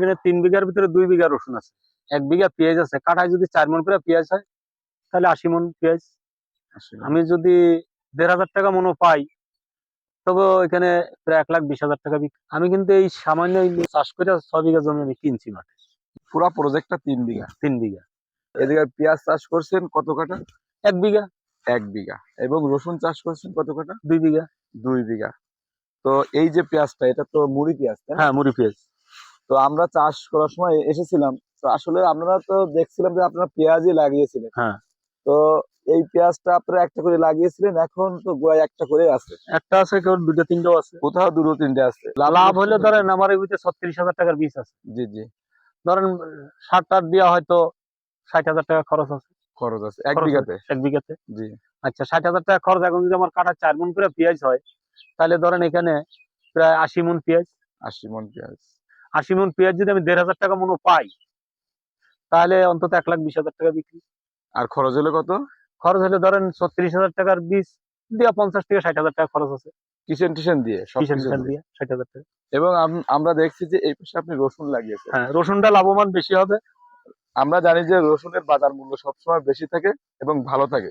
এখানে তিন বিঘার ভিতরে দুই বিঘা রসুন আছে। এক বিঘা পেঁয়াজ আছে। কাঠায় যদি চার মন করে পেঁয়াজ হয় তাহলে আশি মন পেঁয়াজ। আমি যদি দেড় হাজার টাকা মনো পাই তবে এখানে প্রায় এক লাখ বিশ হাজার টাকা বিক্রি। আমি কিন্তু এই সামান্য চাষ করে ছয় বিঘা জমি আমি কিনছি মাঠে। পুরা প্রজেক্টটা তিন বিঘা। তিন বিঘা। এদিকে পেঁয়াজ চাষ করছেন কত কাটা এক বিঘা। এক বিঘা। এবং রসুন চাষ করছেন কত কাটা দুই বিঘা। দুই বিঘা। তো এই যে পেঁয়াজটা এটা তো মুড়ি পেঁয়াজ হ্যাঁ মুড়ি পেঁয়াজ। তো আমরা চাষ করার সময় এসেছিলাম। তো আসলে আপনারা তো দেখছিলাম যে আপনারা পেঁয়াজই লাগিয়েছিলেন। হ্যাঁ। তো এই পেঁয়াজটা আপনারা একটা করে লাগিয়েছিলেন এখন তো গোড়ায় একটা করে আছে। একটা আছে কেউ দুটো তিনটেও আছে। কোথাও দুটো তিনটে আছে। লাভ হলে ধরেন আমার এই ভিতরে ছত্রিশ হাজার টাকার বীজ আছে। জি জি। ধরেন সার টার দেওয়া হয়তো ষাট হাজার টাকা খরচ আছে। খরচ আছে। এক বিঘাতে? এক বিঘাতে। জি। আচ্ছা ষাট হাজার টাকা খরচ এখন যদি আমার কাটা চার মন করে পেঁয়াজ হয় তাহলে ধরেন এখানে প্রায় আশি মন পেঁয়াজ। আশি মন পেঁয়াজ। আশি মন পেঁয়াজ যদি আমি দেড় হাজার টাকা মনো পাই তাহলে অন্তত এক লাখ বিশ হাজার টাকা বিক্রি। আর খরচ হলো কত? খরচ হলে ধরেন ছত্রিশ হাজার টাকার বীজ দিয়ে পঞ্চাশ থেকে ষাট হাজার টাকা খরচ আছে। কিচেন টিচেন দিয়ে সব কিষান দিয়ে। দিয়ে ষাট হাজার টাকা। এবং আম- আমরা দেখছি যে এই পাশে আপনি রসুন লাগিয়েছেন। হ্যাঁ রসুনটা লাভবান বেশি হবে। আমরা জানি যে রসুনের বাজার মূল্য সবসময় বেশি থাকে এবং ভালো থাকে।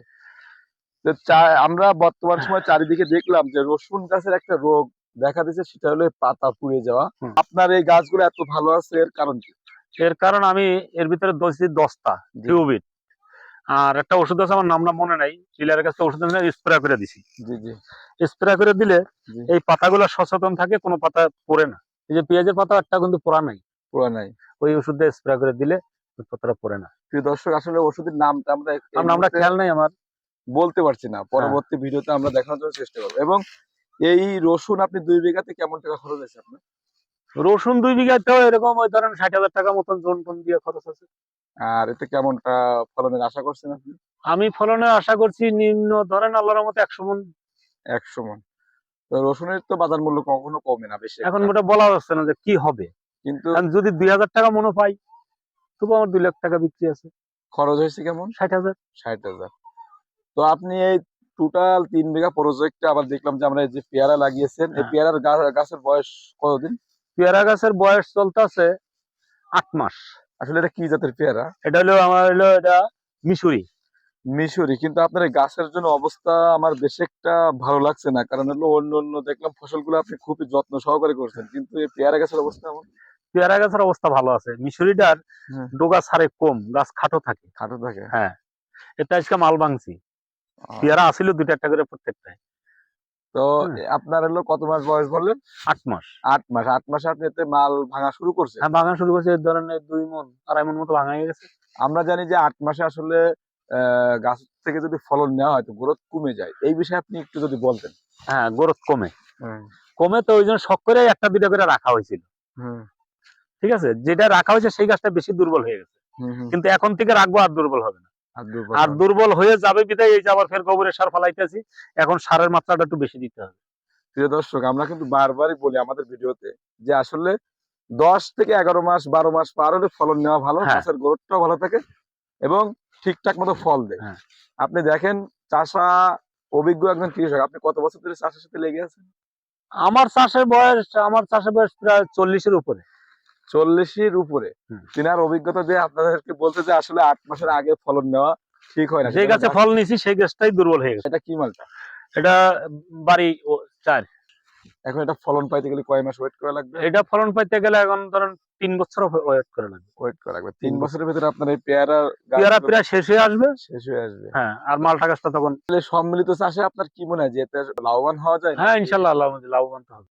আমরা বর্তমান সময় চারিদিকে দেখলাম যে রসুন গাছের একটা রোগ দেখা দিচ্ছে সেটা হলো পাতা পুড়ে যাওয়া। আপনার এই গাছগুলো এত ভালো আছে এর কারণ কি? এর কারণ আমি এর ভিতরে দোষী দশটা টিউবিট আর একটা ওষুধ আছে আমার নামটা মনে নাই ডিলারের কাছে ওষুধ স্প্রে করে দিছি। জি জি। স্প্রে করে দিলে। এই পাতাগুলো সচেতন থাকে কোনো পাতা পড়ে না। এই যে পেঁয়াজের পাতা একটা কিন্তু পড়া নাই। পুরো নাই। ওই ওষুধ দিয়ে স্প্রে করে দিলে পাতাটা পড়ে না। প্রিয় দর্শক আসলে ওষুধের নামটা আমরা নামটা খেয়াল নাই আমার। বলতে পারছি না। পরবর্তী ভিডিওতে আমরা দেখানোর জন্য চেষ্টা করব। এবং এই রসুন আপনি দুই বিঘাতে কেমন টাকা খরচ হয়েছে আপনার? রসুন দুই বিঘাতেও এরকম ওই ধরেন ষাট হাজার টাকা মতন জন টন দিয়ে খরচ আছে। আর এতে কেমনটা ফলনের আশা করছেন আপনি? আমি ফলনের আশা করছি নিম্ন ধরেন আল্লাহর মতো একশো মন। একশো মন। তো রসুনের তো বাজার মূল্য কখনো কমে না বেশি এখন। ওটা বলা যাচ্ছে না যে কি হবে। কিন্তু যদি দুই হাজার টাকা মনে পাই তবু আমার দুই লাখ টাকা বিক্রি আছে। খরচ হয়েছে কেমন? ষাট হাজার। ষাট হাজার। তো আপনি এই টোটাল তিন বিঘা প্রজেক্টে আবার দেখলাম যে আমরা এই যে পেয়ারা লাগিয়েছেন এই হ্যাঁ। পেয়ারার গাছের বয়স কতদিন? পেয়ারা গাছের বয়স চলতেছে আট মাস। আসলে এটা কি জাতের পেয়ারা? এটা হলো আমার হলো এটা মিশরি। মিশরি কিন্তু আপনার এই গাছের জন্য অবস্থা আমার বেশি একটা ভালো লাগছে না কারণ হলো অন্য অন্য দেখলাম ফসলগুলো আপনি খুবই যত্ন সহকারে করছেন কিন্তু এই পেয়ারা গাছের অবস্থা এমন? পেয়ারা গাছের অবস্থা ভালো আছে। মিশরিটার হুম। ডোগা ছাড়ে কম গাছ খাটো থাকে। খাটো থাকে। হ্যাঁ। এটা আজকে মাল ভাঙছি পেয়ারা আসিল দুইটা একটা করে প্রত্যেকটায়। তো আপনার হলো কত মাস বয়স বললেন? আট মাস। আট মাস। আট মাসে আপনি এতে মাল ভাঙা শুরু করছেন। হ্যাঁ ভাঙা শুরু করছে এই ধরনের দুই মন আড়াই মন মতো ভাঙা গেছে। আমরা জানি যে আট মাসে আসলে গাছ থেকে যদি ফলন নেওয়া হয় তো গ্রোথ কমে যায়। এই বিষয়ে আপনি একটু যদি বলতেন। হ্যাঁ গ্রোথ কমে। কমে তো ওই জন্য শখ করে একটা দুইটা করে রাখা হয়েছিল। হুম। ঠিক আছে? যেটা রাখা হয়েছে সেই গাছটা বেশি দুর্বল হয়ে গেছে। কিন্তু এখন থেকে রাখব আর দুর্বল হবে না। আর দুর্বল হয়ে যাবে বিদায় এই যে আবার ফের গোবরের সার ফলাইতেছি। এখন সারের মাত্রাটা একটু বেশি দিতে হবে। প্রিয় দর্শক আমরা কিন্তু বারবারই বলি আমাদের ভিডিওতে যে আসলে দশ থেকে এগারো মাস বারো মাস পার হলে ফলন নেওয়া ভালো হ্যাঁ। গাছের গ্রোথটাও ভালো থাকে এবং ঠিকঠাক মতো ফল দেয়। হ্যাঁ। আপনি দেখেন চাষা অভিজ্ঞ একজন কৃষক আপনি কত বছর ধরে চাষের সাথে লেগে আছেন? আমার চাষের বয়স আমার চাষের বয়স প্রায় চল্লিশের উপরে। চল্লিশের উপরে। তিনার অভিজ্ঞতা দিয়ে আপনাদেরকে বলতে যে আসলে আট মাসের আগে ফলন নেওয়া ঠিক হয় না। যে গাছে ফল নিছি সেই গাছটাই দুর্বল হয়ে গেছে। এটা কি মালটা? এটা বাড়ি চার। এখন এটা ফলন পাইতে গেলে কয় মাস ওয়েট করা লাগবে? এটা ফলন পাইতে গেলে এখন ধরেন তিন বছর ওয়েট করে লাগবে। ওয়েট করা লাগবে। তিন বছরের ভিতরে আপনার এই পেয়ারা পেয়ারা প্রায় শেষ হয়ে আসবে। শেষ হয়ে আসবে। হ্যাঁ আর মালটা গাছটা তখন তাহলে সম্মিলিত চাষে আপনার কি মনে হয় যে এতে লাভবান হওয়া যায় হ্যাঁ ইনশাল্লাহ লাভবান তো হবে।